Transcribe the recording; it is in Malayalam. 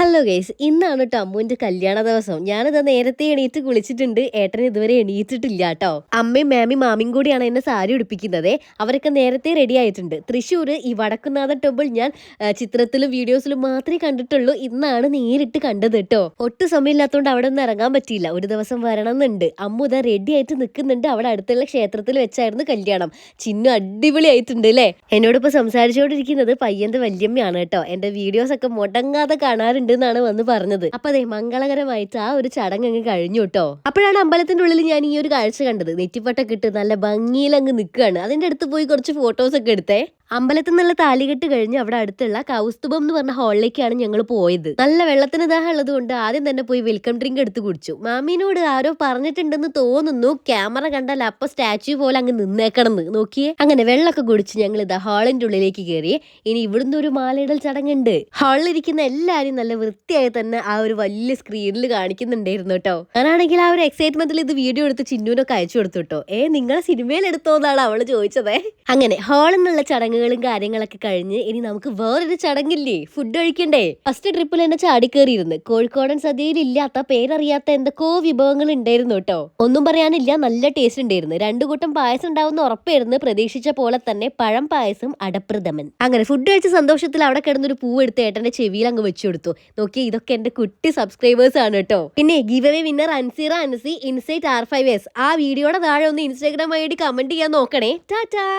ഹലോ ഗൈസ് ഇന്നാണ് കേട്ടോ അമ്മുവിന്റെ കല്യാണ ദിവസം ഞാനിത് നേരത്തെ എണീറ്റ് കുളിച്ചിട്ടുണ്ട്. ഏട്ടൻ ഇതുവരെ എണീറ്റിട്ടില്ല കേട്ടോ അമ്മയും മാമിയും മാമിയും കൂടിയാണ് എന്നെ സാരി ഉടുപ്പിക്കുന്നത്. അവരൊക്കെ നേരത്തെ റെഡി ആയിട്ടുണ്ട്. തൃശ്ശൂർ ഈ വടക്കുന്നാഥൻ ടെമ്പിൾ ഞാൻ ചിത്രത്തിലും വീഡിയോസിലും മാത്രമേ കണ്ടിട്ടുള്ളൂ. ഇന്നാണ് നേരിട്ട് കണ്ടത് കേട്ടോ ഒട്ടും സമയമില്ലാത്തതുകൊണ്ട് അവിടെ ഒന്നും ഇറങ്ങാൻ പറ്റിയില്ല. ഒരു ദിവസം വരണം എന്നുണ്ട് അമ്മു ഇതാ റെഡി ആയിട്ട് നിൽക്കുന്നുണ്ട്. അവിടെ അടുത്തുള്ള ക്ഷേത്രത്തിൽ വെച്ചായിരുന്നു കല്യാണം. ചിന്നു അടിപൊളിയായിട്ടുണ്ട് അല്ലേ എന്നോടൊപ്പം സംസാരിച്ചുകൊണ്ടിരിക്കുന്നത് പയ്യന്റെ വല്യമ്മയാണ് കേട്ടോ എന്റെ വീഡിയോസ് ഒക്കെ മുടങ്ങാതെ കാണാറുണ്ട് എന്നാണ് വന്ന് പറഞ്ഞത്. അപ്പൊ അതെ മംഗളകരമായിട്ട് ആ ഒരു ചടങ്ങ് അങ്ങ് കഴിഞ്ഞു കേട്ടോ അപ്പോഴാണ് അമ്പലത്തിന്റെ ഉള്ളിൽ ഞാൻ ഈ ഒരു കാഴ്ച കണ്ടത്. നെറ്റിപ്പട്ടൊക്കെ ഇട്ട് നല്ല ഭംഗിയിൽ അങ്ങ് നിൽക്കുകയാണ് അതിന്റെ അടുത്ത് പോയി കുറച്ച് ഫോട്ടോസ് ഒക്കെ എടുത്തേ. അമ്പലത്തിൽ നിന്നുള്ള താലികെട്ട് കഴിഞ്ഞ് അവിടെ അടുത്തുള്ള കൗസ്തുഭം എന്ന് പറഞ്ഞ ഹാളിലേക്കാണ് ഞങ്ങൾ പോയത്. നല്ല വെള്ളത്തിന് ദാഹം ഉള്ളത് കൊണ്ട് ആദ്യം തന്നെ പോയി വെൽക്കം ഡ്രിങ്ക് എടുത്ത് കുടിച്ചു. മാമീനോട് ആരോ പറഞ്ഞിട്ടുണ്ടെന്ന് തോന്നുന്നു. ക്യാമറ കണ്ടാൽ അപ്പൊ സ്റ്റാച്യു പോലെ അങ്ങ് നിന്നേക്കണം എന്ന് നോക്കിയേ. അങ്ങനെ വെള്ളമൊക്കെ കുടിച്ച് ഞങ്ങൾ ഇതാ ഹാളിന്റെ ഉള്ളിലേക്ക് കയറി ഇനി ഇവിടുന്ന് ഒരു മാലയിടൽ ചടങ്ങുണ്ട്. ഹാളിലിരിക്കുന്ന എല്ലാരും നല്ല വൃത്തിയായി തന്നെ ആ ഒരു വലിയ സ്ക്രീനിൽ കാണിക്കുന്നുണ്ടായിരുന്നു കേട്ടോ. ഞാനാണെങ്കിൽ ആ ഒരു എക്സൈറ്റ്മെന്റിൽ ഇത് വീഡിയോ എടുത്ത് ചിന്നുവിനൊക്കെ അയച്ചു കൊടുത്തു കേട്ടോ. ഏ നിങ്ങളെ സിനിമയിൽ എടുത്തോന്നാണ് അവൾ ചോദിച്ചതേ. അങ്ങനെ ഹാളിൽ നിന്നുള്ള ചടങ്ങുകളും കാര്യങ്ങളൊക്കെ കഴിഞ്ഞ് ഇനി നമുക്ക് വേറൊരു ചടങ്ങില്ലേ? ഫുഡ് കഴിക്കണ്ടേ? ഫസ്റ്റ് ട്രിപ്പിൽ എന്നെ ചാടിക്കേറിയിരുന്നു. കോഴിക്കോടൻ സദ്യയിൽ ഇല്ലാത്ത പേരറിയാത്ത എന്തൊക്കെയോ വിഭവങ്ങൾ ഉണ്ടായിരുന്നു കേട്ടോ. ഒന്നും പറയാനില്ല നല്ല ടേസ്റ്റ് ഉണ്ടായിരുന്നു. രണ്ടു കൂട്ടം പായസം ഉണ്ടാവുന്ന ഉറപ്പായിരുന്നു. പ്രതീക്ഷിച്ച പോലെ തന്നെ പഴം പായസം അടപ്രഥമൻ. അങ്ങനെ ഫുഡ് കഴിച്ച സന്തോഷത്തിൽ അവിടെ കിടന്നൊരു പൂ എടുത്ത് ഏട്ടന്റെ ചെവിയിൽ അങ്ങ് വെച്ചു കൊടുത്തു. നോക്കി ഇതൊക്കെ എന്റെ കുട്ടി സബ്സ്ക്രൈബേഴ്സ് ആണ് കേട്ടോ. പിന്നെ give away winner Anseera Ansi insight R five S ആ വീഡിയോയുടെ താഴെ ഒന്ന് ഇൻസ്റ്റാഗ്രാം ഐ ഡി കമന്റ് ചെയ്യാൻ നോക്കണേ. ടാറ്റാ!